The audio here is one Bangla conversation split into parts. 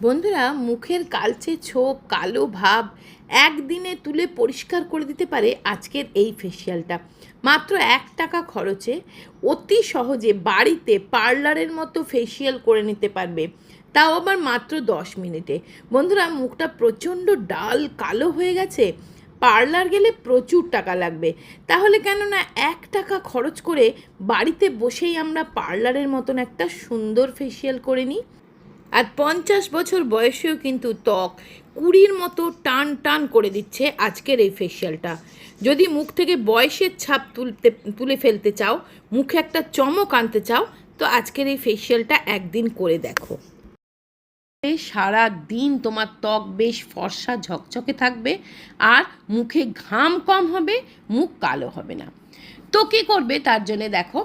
বন্ধুরা, মুখের কালচে ছোপ, কালো ভাব একদিনে তুলে পরিষ্কার করে দিতে পারে আজকের এই ফেসিয়ালটা মাত্র এক টাকা খরচে অতি সহজে বাড়িতে পার্লারের মতো ফেসিয়াল করে নিতে পারবে। তাও আবার মাত্র দশ মিনিটে। বন্ধুরা, মুখটা প্রচণ্ড ডাল কালো হয়ে গেছে। পার্লার গেলে প্রচুর টাকা লাগবে। তাহলে কেন না এক টাকা খরচ করে বাড়িতে বসেই আমরা পার্লারের মতন একটা সুন্দর ফেসিয়াল করে নিই। আর পঞ্চাশ বছর বয়সেও কিন্তু ত্বক কুড়ির মতো টান টান করে দিচ্ছে আজকের এই ফেসিয়ালটা যদি মুখ থেকে বয়সের ছাপ তুলতে, তুলে ফেলতে চাও, মুখে একটা চমক আনতে চাও, তো আজকের এই ফেসিয়ালটা একদিন করে দেখো। সারা দিন তোমার ত্বক বেশ ফর্সা ঝকঝকে থাকবে আর মুখে ঘাম কম হবে, মুখ কালো হবে না। তো কী করবে? তার জন্য দেখো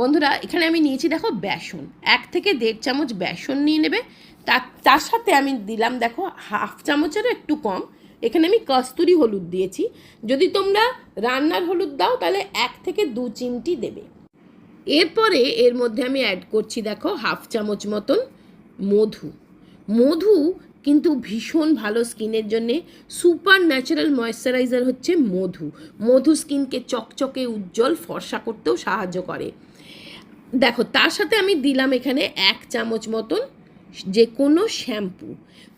বন্ধুরা, এখানে আমি নিয়েছি দেখো বেসন। এক থেকে দেড় চামচ বেসন নিয়ে নেবে। তার তার সাথে আমি দিলাম দেখো হাফ চামচেরও একটু কম। এখানে আমি কস্তুরি হলুদ দিয়েছি। যদি তোমরা রান্নার হলুদ দাও, তাহলে এক থেকে দু চিমটি দেবে। এরপরে এর মধ্যে আমি অ্যাড করছি দেখো হাফ চামচ মতন মধু। মধু কিন্তু ভীষণ ভালো স্কিনের জন্যে সুপার ন্যাচারাল ময়শ্চারাইজার হচ্ছে মধু। মধু স্কিনকে চকচকে, উজ্জ্বল, ফর্সা করতেও সাহায্য করে। দেখো, তার সাথে আমি দিলাম এখানে এক চামচ মতন যে কোনো শ্যাম্পু।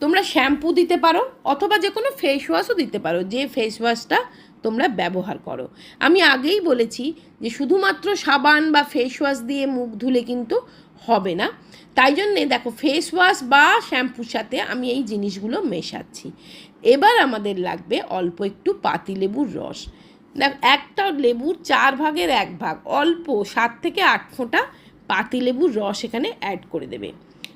তোমরা শ্যাম্পু দিতে পারো অথবা যে কোনো ফেস ওয়াশও দিতে পারো, যে ফেস ওয়াশটা তোমরা ব্যবহার করো। আমি আগেই বলেছি যে শুধুমাত্র সাবান বা ফেস ওয়াশ দিয়ে মুখ ধুলে কিন্তু হবে না। তাই জন্যে দেখো ফেস ওয়াশ বা শ্যাম্পুর সাথে আমি এই জিনিসগুলো মেশাচ্ছি। এবার আমাদের লাগবে অল্প একটু পাতিলেবুর রস। দেখ, একটা লেবুর চার ভাগের এক ভাগ, অল্প সাত থেকে আট ফোঁটা পাতিলেবুর রস এখানে অ্যাড করে দেবে।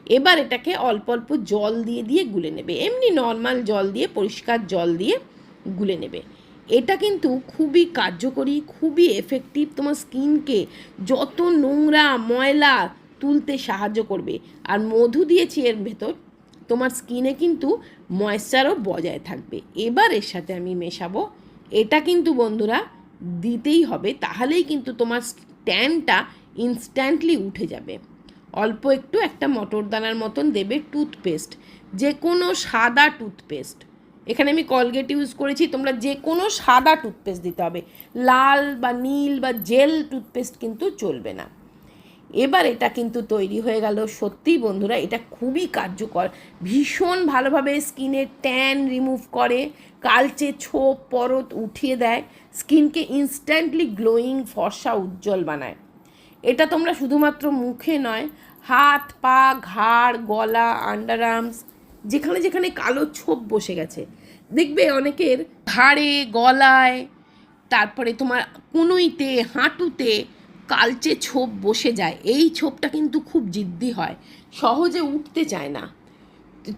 এবার এটাকে অল্প অল্প জল দিয়ে দিয়ে গুলে নেবে। এমনি নর্মাল জল দিয়ে, পরিষ্কার জল দিয়ে গুলে নেবে। এটা কিন্তু খুবই কার্যকরী, খুবই এফেক্টিভ তোমার স্কিনকে যত নোংরা, ময়লা তুলতে সাহায্য করবে। আর মধু দিয়েছি এর ভেতর, তোমার স্কিনে কিন্তু ময়েশ্চারও বজায় থাকবে। এবার এর সাথে আমি মেশাবো। এটা কিন্তু বন্ধুরা দিতেই হবে, তাহলেই কিন্তু তোমার ট্যানটা ইনস্ট্যান্টলি উঠে যাবে। অল্প একটু একটা মটর দানার মতন দেবে টুথপেস্ট যে কোনো সাদা টুথপেস্ট এখানে আমি কলগেট ইউজ করেছি, তোমরা যে কোনো সাদা টুথপেস্ট দিতে হবে। লাল বা নীল বা জেল টুথপেস্ট কিন্তু চলবে না। এবার এটা কিন্তু তৈরি হয়ে গেল। সত্যিই বন্ধুরা, এটা খুবই কার্যকর। ভীষণ ভালোভাবে স্কিনের ট্যান রিমুভ করে, কালচে ছোপ, পরত উঠিয়ে দেয়, স্কিনকে ইনস্ট্যান্টলি গ্লোয়িং ফর্সা উজ্জ্বল বানায়। এটা তোমরা শুধুমাত্র মুখে নয়, হাত, পা, ঘাড়, গলা আন্ডার আর্মস যেখানে যেখানে কালো ছোপ বসে গেছে। দেখবে অনেকের ঘাড়ে, গলায়, তারপরে তোমার কুনুইতে, হাঁটুতে কালচে ছোপ বসে যায়। এই ছোপটা কিন্তু খুব জিদ্দি হয়। সহজে উঠতে চায় না।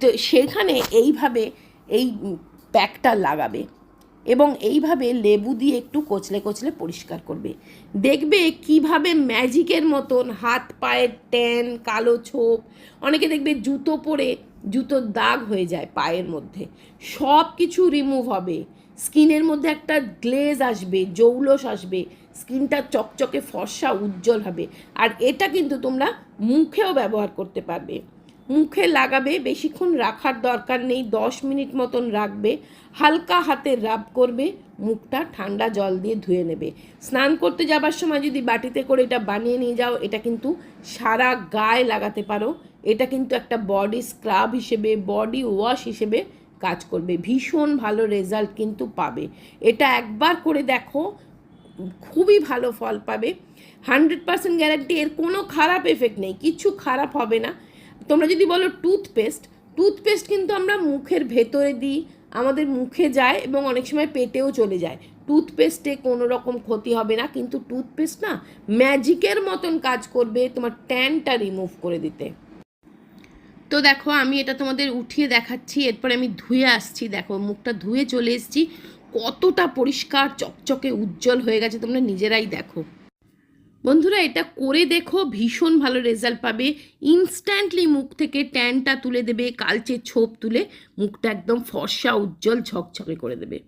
তো সেখানে এইভাবে এই প্যাকটা লাগাবে এবং এইভাবে লেবু দিয়ে একটু কচলে কচলে পরিষ্কার করবে। দেখবে কীভাবে ম্যাজিকের মতন হাত পায়ের ট্যান, কালো ছোপ, অনেকে দেখবে জুতো পরে জুতোর দাগ হয়ে যায় পায়ের মধ্যে। সব কিছু রিমুভ হবে। স্কিনের মধ্যে একটা গ্লেজ আসবে, জৌলস আসবে, স্কিনটা চকচকে, ফর্সা, উজ্জ্বল হবে। আর এটা কিন্তু তোমরা মুখেও ব্যবহার করতে পারবে। মুখে লাগাবে, বেশিক্ষণ রাখার দরকার নেই, দশ মিনিট মতন রাখবে, হালকা হাতে রাব করবে, মুখটা ঠান্ডা জল দিয়ে ধুয়ে নেবে। স্নান করতে যাবার সময় যদি বাটিতে করে এটা বানিয়ে নিয়ে যাও, এটা কিন্তু সারা গায়ে লাগাতে পারো। এটা কিন্তু একটা বডি স্ক্রাব হিসেবে, বডি ওয়াশ হিসেবে কাজ করবে। ভীষণ ভালো রেজাল্ট কিন্তু পাবে। এটা একবার করে দেখো, খুবই ভালো ফল পাবে। হান্ড্রেড পার্সেন্ট গ্যারান্টি এর কোনো খারাপ এফেক্ট নেই কিছু খারাপ হবে না। তোমরা যদি বলো টুথপেস্ট টুথপেস্ট কিন্তু আমরা মুখের ভেতরে দিই, আমাদের মুখে যায় এবং অনেক সময় পেটেও চলে যায়। টুথপেস্টে কোনো রকম ক্ষতি হবে না, কিন্তু টুথপেস্ট না ম্যাজিকের মতন কাজ করবে তোমার ট্যানটা রিমুভ করে দিতে। তো দেখো, আমি এটা তোমাদের উঠিয়ে দেখাচ্ছি, এরপরে আমি ধুয়ে আসছি। দেখো, মুখটা ধুয়ে চলে এসেছি। কতটা পরিষ্কার, চকচকে, উজ্জ্বল হয়ে গেছে, তোমরা নিজেরাই দেখো। বন্ধুরা, এটা করে দেখো, ভীষণ ভালো রেজাল্ট পাবে। ইনস্ট্যান্টলি মুখ থেকে ট্যানটা তুলে দেবে, কালচে ছোপ তুলে মুখটা একদম ফর্সা, উজ্জ্বল, ঝকঝকে করে দেবে।